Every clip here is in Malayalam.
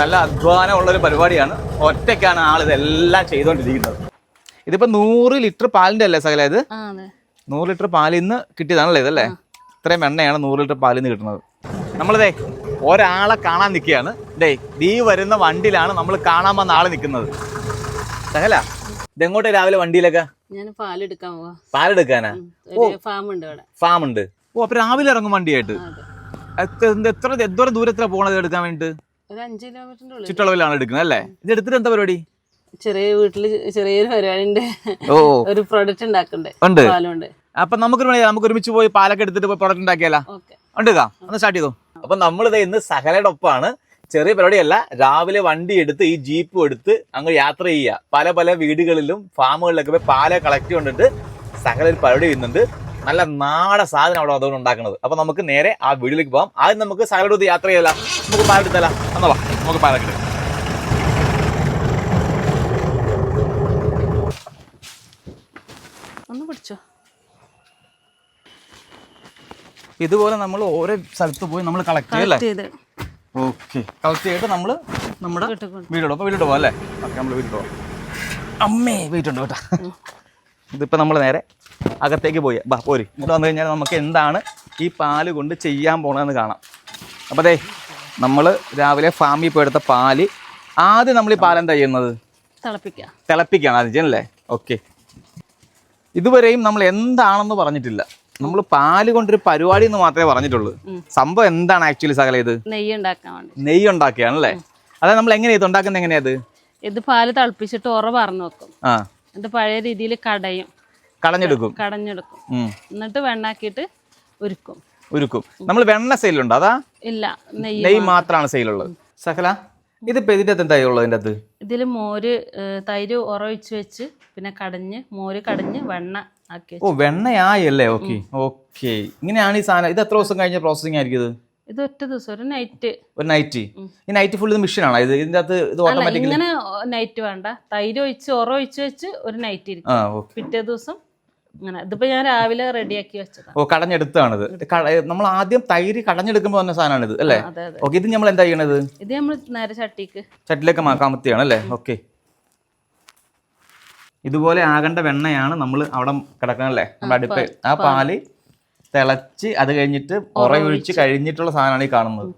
നല്ല അധ്വാനമുള്ള ഒരു പരിപാടിയാണ്. ഒറ്റയ്ക്കാണ് ആൾ ഇതെല്ലാം ചെയ്തുകൊണ്ടിരിക്കുന്നത് ഇതിപ്പോ നൂറ് ലിറ്റർ പാലിന്റെ അല്ലേ സകല ഇത്? നൂറ് ലിറ്റർ പാലിൽ നിന്ന് കിട്ടിയതാണല്ലേ ഇതല്ലേ ഇത്രയും എണ്ണയാണ് നൂറ് ലിറ്റർ പാലിൽ നിന്ന് കിട്ടുന്നത്. നമ്മളിതേ ഒരാളെ കാണാൻ നിൽക്കുകയാണ്. ഡേ ഈ വരുന്ന വണ്ടിയിലാണ് നമ്മൾ കാണാൻ വന്ന ആൾ നിൽക്കുന്നത്. സകല ഇതെങ്ങോട്ട് രാവിലെ വണ്ടിയിലൊക്കെ? പാലെടുക്കാൻ പാലെടുക്കാനാ? ഓ. ഫാം ഉണ്ട് ഓ അപ്പൊ രാവിലെ ഇറങ്ങും വണ്ടിയായിട്ട്? എത്ര എത്ര ദൂരത്തിലാണ് പോകണത് എടുക്കാൻ വേണ്ടിട്ട് ഒരു അഞ്ച് കിലോമീറ്ററിന്റെ ഉള്ളിൽ. ചുറ്റളവിലാണ് എടുക്കുന്നത് അല്ലേ? ഇത് എടുത്തിട്ട് എന്താ പരിപാടി? ചെറിയ വീട്ടിൽ ചെറിയൊരു പരിപാടി ഉണ്ട് ഓ. ഒരു പ്രൊഡക്റ്റ് ഉണ്ടാക്കണ്ടേ ഉണ്ട്. പാലുണ്ട്. അപ്പൊ നമുക്ക് നമുക്ക് ഒരുമിച്ച് പോയി പാലൊക്കെ എടുത്തിട്ട് പോയി പ്രൊഡക്റ്റ് ഉണ്ടാക്കിയാലോ? ഉണ്ട് കാ. ഒന്ന് സ്റ്റാർട്ട് ചെയ്തു. അപ്പൊ നമ്മളിത് ഇന്ന് സഹലയുടെ ഒപ്പാണ് ചെറിയ പരിപാടിയല്ല രാവിലെ വണ്ടി എടുത്ത് ഈ ജീപ്പ് എടുത്ത് അങ്ങ് യാത്ര ചെയ്യുക. പല പല വീടുകളിലും ഫാമുകളിലൊക്കെ പോയി പാല കളക്ട് കൊണ്ടിട്ട് സഹല ഒരു പരിപാടി ചെയ്യുന്നുണ്ട്. നല്ല നാടൻ സാധനം അവിടെ അതുകൊണ്ട് ഉണ്ടാക്കുന്നത്. അപ്പൊ നമുക്ക് നേരെ ആ വീട്ടിലേക്ക് പോകാം ആദ്യം നമുക്ക് അടുത്ത് യാത്ര ചെയ്യല. നമുക്ക് പാലെടുത്തല എന്നാ നമുക്ക് പാലൊക്കെ ഒന്ന് പിടിച്ചോ ഇതുപോലെ നമ്മൾ ഓരോ സ്ഥലത്ത് പോയി നമ്മൾ കളക്ട് ചെയ്യല്ലേ ഓക്കെ കളക്ട് ചെയ്തിട്ട് നമ്മൾ നമ്മുടെ വീടിടും അപ്പോൾ വീടിട്ട് പോകാം അല്ലേ? ഓക്കെ നമ്മൾ വീട്ടിൽ അമ്മേ വെയിറ്റ് ഉണ്ട് കേട്ടോ ഇതിപ്പോൾ നമ്മൾ നേരെ അകത്തേക്ക് പോയി. ബാ പോരി. ഇങ്ങോട്ട് വന്നു കഴിഞ്ഞാൽ നമുക്ക് എന്താണ് ഈ പാൽ കൊണ്ട് ചെയ്യാൻ പോണതെന്ന് കാണാം. അപ്പോൾ അതെ നമ്മൾ രാവിലെ ഫാമിൽ പോയി എടുത്ത പാൽ. ആദ്യം നമ്മൾ ഈ പാൽ എന്താ ചെയ്യുന്നത്? തിളപ്പിക്കുക. തിളപ്പിക്കുകയാണ് ആദ്യം അല്ലേ ഓക്കെ. ഇതുവരെയും നമ്മൾ എന്താണെന്ന് പറഞ്ഞിട്ടില്ല. നമ്മൾ പാൽ കൊണ്ടൊരു പരിപാടി എന്ന് മാത്രമേ പറഞ്ഞിട്ടുള്ളൂ. സംഭവം എന്താണ് ആക്ച്വലി സകല ഇത്? നെയ്യ് ഉണ്ടാക്കാൻ നെയ്യ് ഉണ്ടാക്കുകയാണല്ലേ അതായത് നമ്മൾ എങ്ങനെയാ ഇത് ഉണ്ടാക്കുന്നത്? എങ്ങനെയാ ഇത്? ഇത് പാൽ തിളപ്പിച്ചിട്ട് ഉറ പറഞ്ഞു വെക്കും. എന്താ എന്നിട്ട് പഴയ രീതിയിൽ കടയും. കളഞ്ഞെടുക്കും. കടഞ്ഞെടുക്കും എന്നിട്ട് വെണ്ണാക്കിയിട്ട് ഉരുക്കും. ഉരുക്കും. നമ്മൾ വെണ്ണ സെയിലുണ്ടോ? അതാ? ഇല്ല നെയ്യ് മാത്രമാണ് സെയിലുള്ളത്. സഹല ഇതിപ്പോ ഇതിന്റെ അകത്ത് എന്താ ഉള്ളത് അകത്ത് ഇതിൽ മോര് തൈര് ഉറവിച്ച് വെച്ച് പിന്നെ കടഞ്ഞ് മോര് കടഞ്ഞ് വെണ്ണ ആക്കി ഓ വെണ്ണയായി അല്ലേ ഓക്കെ. ഓക്കെ. ഇങ്ങനെയാണ് ഈ സാധനം. ഇത് എത്ര ദിവസം കഴിഞ്ഞ പ്രോസസ്സിംഗ് ആയിരിക്കും ഇത്? ഇത് ഒറ്റ ദിവസം ഒരു നൈറ്റ് ഒരു നൈറ്റ് ഈ നൈറ്റ് ഫുൾ ഇത് മെഷീൻ ആണോ? ഇത് ഇതിന്റെ അകത്ത് ഇത് ഓട്ടോമാറ്റിക്കലി ഇങ്ങനെ നൈറ്റ് വേണ്ട. തൈര് ഒഴിച്ച് ഉറ ഒഴിച്ച് വെച്ച് ഒരു നൈറ്റ് ഇരിക്കും. പിറ്റേ ദിവസം അങ്ങനെ ഇതിപ്പോ ഞാൻ രാവിലെ റെഡിയാക്കി വെച്ചത്. ഓ കടഞ്ഞെടുത്താണിത് നമ്മൾ ആദ്യം തൈര് കടഞ്ഞെടുക്കുമ്പോൾ വന്ന സാധനമാണ് ഇത് അല്ലേ ഓക്കെ ഇത് നമ്മൾ എന്താ ചെയ്യണത്? ഇത് നമ്മൾ നേരെ ചട്ടിക്ക്. ചട്ടിലേക്ക് കാമത്തിയാണ് അല്ലേ? ഓക്കെ. ഇതുപോലെ ആകേണ്ട വെണ്ണയാണ് നമ്മൾ അവിടെ കിടക്കണം അല്ലേ? നമ്മുടെ അടുപ്പ്. ആ പാൽ തിളച്ച് അത് കഴിഞ്ഞിട്ട് ഒഴിച്ച് കഴിഞ്ഞിട്ടുള്ള സാധനമാണ് ഈ കാണുന്നത്.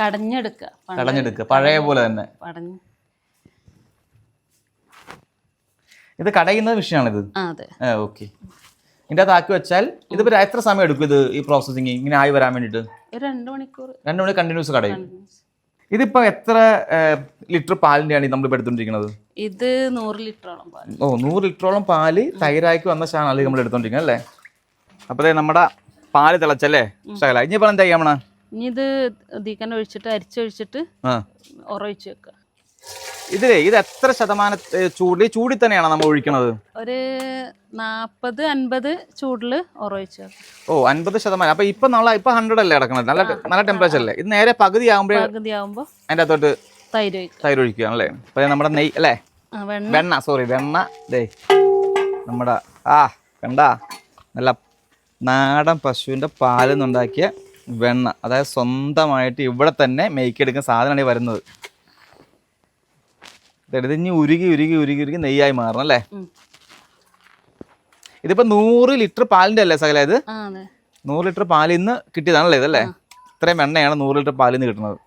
കടഞ്ഞെടുക്കുക കടഞ്ഞെടുക്കുക പഴയ പോലെ തന്നെ. ഇത് കടയുന്ന ആ ഓക്കെ. ഇതിന്റെ അകത്ത് ആക്കി വെച്ചാൽ ഇതിപ്പോ എത്ര സമയം എടുക്കും ഇത് ഈ പ്രോസസ്സിങ് ഇങ്ങനെ ആയി വരാൻ വേണ്ടിട്ട് രണ്ട് മണിക്കൂർ. രണ്ട് മണി കണ്ടിന്യൂസ് കടയും. ഇതിപ്പോ എത്ര ലിറ്റർ പാലിന്റെയാണ് നമ്മൾ ഇപ്പൊ എടുത്തോണ്ടിരിക്കുന്നത് ഇത് നൂറ് ലിറ്ററോളം പാൽ. ഓ നൂറ് ലിറ്ററോളം പാൽ തൈരാക്കി വന്ന സാധനമാണ് നമ്മൾ എടുത്തോണ്ടിരിക്കുന്നത് അല്ലേ? അപ്പതേ നമ്മുടെ പാൽ തിളച്ചല്ലേ? ശകല. ഇനിയിപ്പോൾ എന്താ ചെയ്യാമണ ഇനി ഇത് ഇതിക്കൻ ഒഴിച്ചിട്ട് അരിച്ചൊഴിച്ചിട്ട് ആ. ഉറവിച്ച് വെക്കുക. ഇതിലേ ഇത് എത്ര ശതമാന ചൂടിൽ ചൂടിൽ തന്നെയാണ് നമ്മൾ ഒഴിക്കുന്നത് ഒരു നാൽപ്പത് അൻപത് ഉറവിച്ച് ഓ അൻപത് ശതമാനം. അപ്പൊ ഇപ്പൊ നാളെ ഇപ്പൊ ഹൺഡ്രഡ് അല്ലേ കിടക്കണത്? നല്ല നല്ല ടെമ്പറേച്ചർ അല്ലേ? ഇത് നേരെ പകുതി ആകുമ്പോഴേ പകുതി ആകുമ്പോ അതിന്റെ അകത്തോട്ട് തൈര് ഒഴിക്കുക തൈര് ഒഴിക്കുകയാണ് അല്ലേ? അപ്പൊ നമ്മുടെ നെയ് അല്ലേ? വെണ്ണ. സോറി വെണ്ണ. ദേ നമ്മുടെ ആ കണ്ട? നല്ല നാടൻ പശുവിന്റെ പാലിൽ നിന്നുണ്ടാക്കിയ വെണ്ണ. അതായത് സ്വന്തമായിട്ട് ഇവിടെ തന്നെ മെയ്ക്കെടുക്കുന്ന സാധനമാണ് ഈ വരുന്നത്. ഇതെടുത്തിഞ്ഞ് ഉരുകി ഉരുകി ഉരുകി ഉരുകി നെയ്യായി മാറണം അല്ലേ? ഇതിപ്പോ നൂറ് ലിറ്റർ പാലിന്റെ അല്ലേ സകല ഇത്? നൂറ് ലിറ്റർ പാലിൽ നിന്ന് കിട്ടിയതാണല്ലേ ഇതല്ലേ ഇത്രയും എണ്ണയാണ് നൂറ് ലിറ്റർ പാലിൽ നിന്ന് കിട്ടുന്നത്.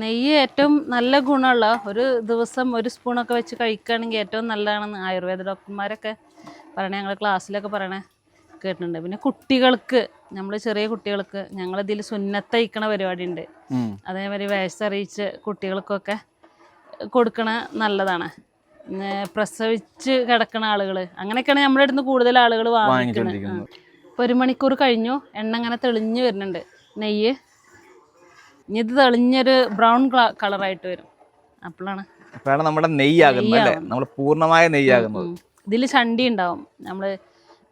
നെയ്യ് ഏറ്റവും നല്ല ഗുണമുള്ള ഒരു ദിവസം ഒരു സ്പൂണൊക്കെ വെച്ച് കഴിക്കുകയാണെങ്കിൽ ഏറ്റവും നല്ലതാണെന്ന് ആയുർവേദ ഡോക്ടർമാരൊക്കെ പറയണേ ഞങ്ങൾ ക്ലാസ്സിലൊക്കെ പറയണേ കേട്ടിട്ടുണ്ട്. പിന്നെ കുട്ടികൾക്ക് നമ്മൾ ചെറിയ കുട്ടികൾക്ക് ഞങ്ങളിതിൽ സുന്നത്തയിക്കണ പരിപാടി ഉണ്ട്. അതേമാതിരി വയസ്സറിയിച്ച് കുട്ടികൾക്കൊക്കെ കൊടുക്കണ നല്ലതാണ്. പ്രസവിച്ച് കിടക്കണ ആളുകൾ അങ്ങനെയൊക്കെയാണ് നമ്മുടെ അടുത്ത് കൂടുതൽ ആളുകൾ വാങ്ങിക്കുന്നത്. ഇപ്പൊ ഇപ്പോൾ ഒരു മണിക്കൂർ കഴിഞ്ഞു. എണ്ണ അങ്ങനെ തെളിഞ്ഞ് വരുന്നുണ്ട്. നെയ്യ്. ഇനി ഇത് തെളിഞ്ഞൊരു ബ്രൗൺ കളറായിട്ട് വരും. അപ്പോഴാണ് അപ്പോഴാണ് നമ്മുടെ നെയ്യാകുന്നത് അല്ലേ? നമ്മൾ പൂർണമായ നെയ്യാകുന്നത്. ഇതിൽ ചണ്ടി ഉണ്ടാവും. നമ്മൾ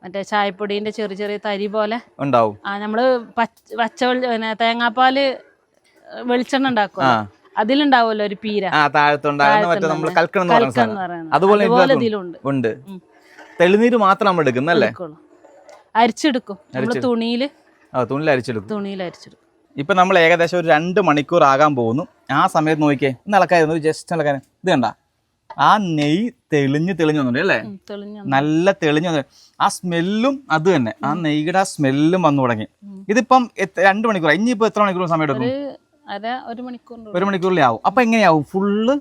മറ്റേ ചായപ്പൊടീന്റെ ചെറിയ ചെറിയ തരി പോലെ. ഉണ്ടാവും. ആ നമ്മൾ പച്ച പച്ച തേങ്ങാപ്പാൽ വെളിച്ചെണ്ണ ഉണ്ടാക്കും അതിലുണ്ടാവുമല്ലോ ഒരു പീര. ആ താഴത്തുണ്ടാകുന്ന മറ്റേ നമ്മൾ കൽക്കണം എന്ന് പറയുന്ന സാധനം. അതുപോലെ ഇതിലുണ്ട്. ഉണ്ട്. തെളിനീര് മാത്രം നമ്മൾ എടുക്കുന്നല്ലേ അരിച്ചെടുക്കും. തുണിയിൽ തുണിയിൽ അരിച്ചെടുക്കും. തുണിയിൽ അരിച്ചെടുക്കും. ഇപ്പൊ നമ്മൾ ഏകദേശം ഒരു രണ്ട് മണിക്കൂർ ആകാൻ പോകുന്നു. ആ സമയത്ത് നോക്കിയേ ഇന്ന് ഇളക്കായിരുന്നു ജസ്റ്റ് ഇളക്കാൻ ഇത് കണ്ട? ആ നെയ് തെളിഞ്ഞ് തെളിഞ്ഞു വന്നിട്ടുണ്ട് അല്ലേ? നല്ല തെളിഞ്ഞു വന്നു ആ സ്മെല്ലും അത് തന്നെ. ആ നെയ്യുടെ ആ സ്മെല്ലും വന്നു തുടങ്ങി. ഇതിപ്പം രണ്ട് മണിക്കൂർ ഇനിയിപ്പോ എത്ര മണിക്കൂർ സമയം എടുക്കും? അര ഒരു മണിക്കൂറിന്റെ ഒരു മണിക്കൂറിലേ ആവും അപ്പൊ എങ്ങനെയാവും? ഫുള്ള്?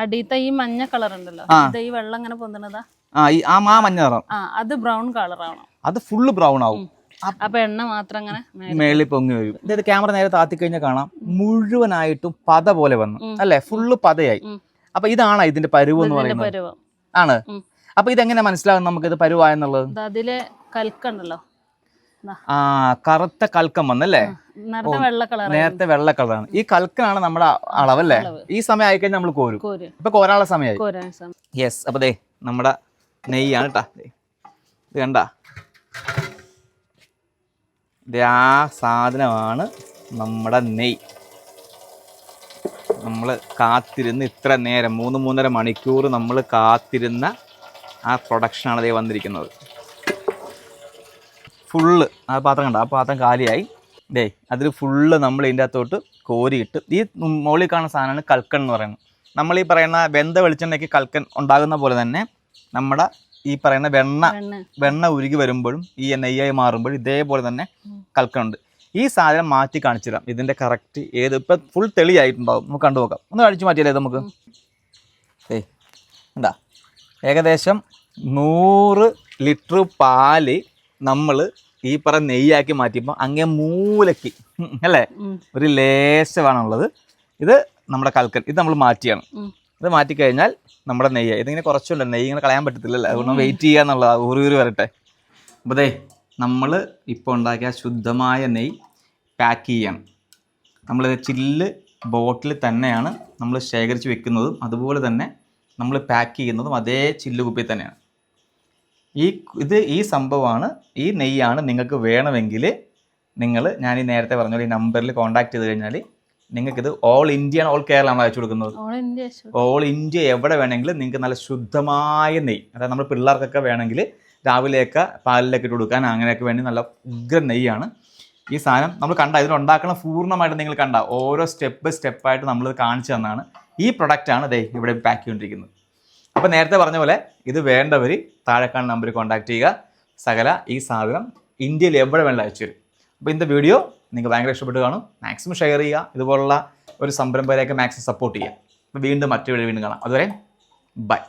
അടിയത്തെ ഈ മഞ്ഞ കളർ ഉണ്ടല്ലോ ഇത് ഈ വെള്ളം ഇങ്ങനെ പൊന്തണതാ ആ ഈ ആ മാ മഞ്ഞ നിറം ആ അത് ബ്രൗൺ കളർ ആവണം അത് ഫുള്ള് ബ്രൗൺ ആവും. അപ്പൊ എണ്ണ മാത്രം അങ്ങനെ മേളിൽ പൊങ്ങി വരും. അതായത് ക്യാമറ നേരെ താത്തി കഴിഞ്ഞാൽ കാണാം. മുഴുവനായിട്ടും പത പോലെ വന്നു. അല്ലെ? ഫുള്ള് പതയായി. അപ്പൊ ഇതാണ് ഇതിന്റെ പരുവ് എന്ന് പറയുന്നത്? ആണ്. അപ്പൊ ഇതെങ്ങനെ മനസ്സിലാകും നമുക്ക് ഇത് പരുവായെന്നുള്ളത് അതിലെ കൽക്കുണ്ടല്ലോ? ആ കറുത്ത കൽക്കം വന്നല്ലേ? നേരത്തെ വെള്ള കളറാണ്. ഈ കൽക്കനാണ് നമ്മുടെ അളവല്ലേ? ഈ സമയം ആയിക്കഴിഞ്ഞാൽ നമ്മൾ കോരും. ഇപ്പൊ കോരാനുള്ള സമയമായി യെസ് അപ്പൊ ദേ നമ്മുടെ നെയ്യാണ് കേട്ടാ. ഇത് കണ്ട? ഇത് ആ സാധനമാണ് നമ്മുടെ നെയ്. നമ്മൾ കാത്തിരുന്ന് ഇത്ര നേരം മൂന്ന് മൂന്നര മണിക്കൂർ നമ്മൾ കാത്തിരുന്ന ആ പ്രൊഡക്ഷനാണ് ദേ വന്നിരിക്കുന്നത്. ഫുള്ള്. ആ പാത്രം കണ്ട? ആ പാത്രം കാലിയായി. ഡേ അതിൽ ഫുള്ള് നമ്മൾ ഇതിന്റെ അകത്തോട്ട് കോരിയിട്ട് ഈ മുകളിൽ കാണുന്ന സാധനമാണ് കൽക്കൺ എന്ന് പറയുന്നത്. നമ്മൾ ഈ പറയുന്ന വെന്ത വെളിച്ചെണ്ണയ്ക്ക് കൽക്കൻ ഉണ്ടാകുന്ന പോലെ തന്നെ നമ്മുടെ ഈ പറയുന്ന വെണ്ണ വെണ്ണ. ഉരുകി വരുമ്പോഴും ഈ നെയ്യായി മാറുമ്പോഴും ഇതേപോലെ തന്നെ കൽക്കണുണ്ട് ഈ സാധനം മാറ്റി കാണിച്ചു തരാം ഇതിന്റെ കറക്റ്റ് ഏത് ഇപ്പം ഫുൾ തെളിയായിട്ടുണ്ടാവും. നമുക്ക് കണ്ടു നോക്കാം. ഒന്ന് കഴിച്ചു മാറ്റിയല്ലേ നമുക്ക്? ഏയ് എന്താ ഏകദേശം നൂറ് ലിറ്റർ പാൽ നമ്മൾ ഈ പറ നെയ്യാക്കി മാറ്റിയപ്പോൾ അങ്ങേ മൂലയ്ക്ക് അല്ലേ. ഒരു ലേശമാണുള്ളത് ഇത് നമ്മുടെ കൽക്കൽ ഇത് നമ്മൾ മാറ്റിയാണ്. ഇത് മാറ്റി കഴിഞ്ഞാൽ നമ്മുടെ നെയ്യ് ഇതിങ്ങനെ കുറച്ചുണ്ട് നെയ്യ് ഇങ്ങനെ കളയാൻ പറ്റത്തില്ലല്ലോ അതുകൊണ്ട് വെയിറ്റ് ചെയ്യുക എന്നുള്ളതാണ് ഊരി ഊരി വരട്ടെ. അപ്പോൾ ദേ നമ്മൾ ഇപ്പോൾ ഉണ്ടാക്കിയ ശുദ്ധമായ നെയ്യ് പാക്ക് ചെയ്യണം. നമ്മൾ ചില്ല് ബോട്ടിൽ തന്നെയാണ് നമ്മൾ ശേഖരിച്ച് വെക്കുന്നതും അതുപോലെ തന്നെ നമ്മൾ പാക്ക് ചെയ്യുന്നതും അതേ ചില്ല് കുപ്പിയിൽ തന്നെയാണ്. ഈ ഇത് ഈ സംഭവമാണ്. ഈ നെയ്യാണ് നിങ്ങൾക്ക് വേണമെങ്കിൽ നിങ്ങൾ ഞാൻ ഈ നേരത്തെ പറഞ്ഞ പോലെ ഈ നമ്പറിൽ കോൺടാക്ട് ചെയ്ത് കഴിഞ്ഞാൽ നിങ്ങൾക്കിത് ഓൾ ഇന്ത്യ ഓൾ കേരള നമ്മൾ അയച്ചു കൊടുക്കുന്നത്. ഓൾ ഇന്ത്യ എവിടെ വേണമെങ്കിലും നിങ്ങൾക്ക് നല്ല ശുദ്ധമായ നെയ്യ് അതായത് നമ്മൾ പിള്ളേർക്കൊക്കെ വേണമെങ്കിൽ രാവിലെയൊക്കെ പാലിലൊക്കെ ഇട്ട് കൊടുക്കാൻ അങ്ങനെയൊക്കെ വേണ്ടി നല്ല ഉഗ്ര നെയ്യാണ്. ഈ സാധനം നമ്മൾ കണ്ട ഇതിനുണ്ടാക്കുന്ന പൂർണമായിട്ട് നിങ്ങൾ കണ്ട ഓരോ സ്റ്റെപ്പ് ബൈ സ്റ്റെപ്പായിട്ട് നമ്മൾ കാണിച്ചു തന്നാണ്. ഈ പ്രൊഡക്റ്റാണ് ദേ ഇവിടെ പാക്ക് ചെയ്തുകൊണ്ടിരിക്കുന്നത് അപ്പോൾ നേരത്തെ പറഞ്ഞ പോലെ ഇത് വേണ്ടവർ താഴെ കാണുന്ന നമ്പറിൽ കോൺടാക്ട് ചെയ്യുക. സകല ഈ സാധനം ഇന്ത്യയിൽ എവിടെ വേണമെങ്കിലും അയച്ചു തരും. അപ്പോൾ ഇന്നത്തെ വീഡിയോ നിങ്ങൾക്ക് ഭയങ്കര ഇഷ്ടപ്പെട്ട് കാണും. മാക്സിമം ഷെയർ ചെയ്യുക. ഇതുപോലുള്ള ഒരു സംരംഭകരെയൊക്കെ മാക്സിമം സപ്പോർട്ട് ചെയ്യുക. അപ്പോൾ വീണ്ടും മറ്റൊരു വീണ്ടും കാണാം. അതുവരെ ബൈ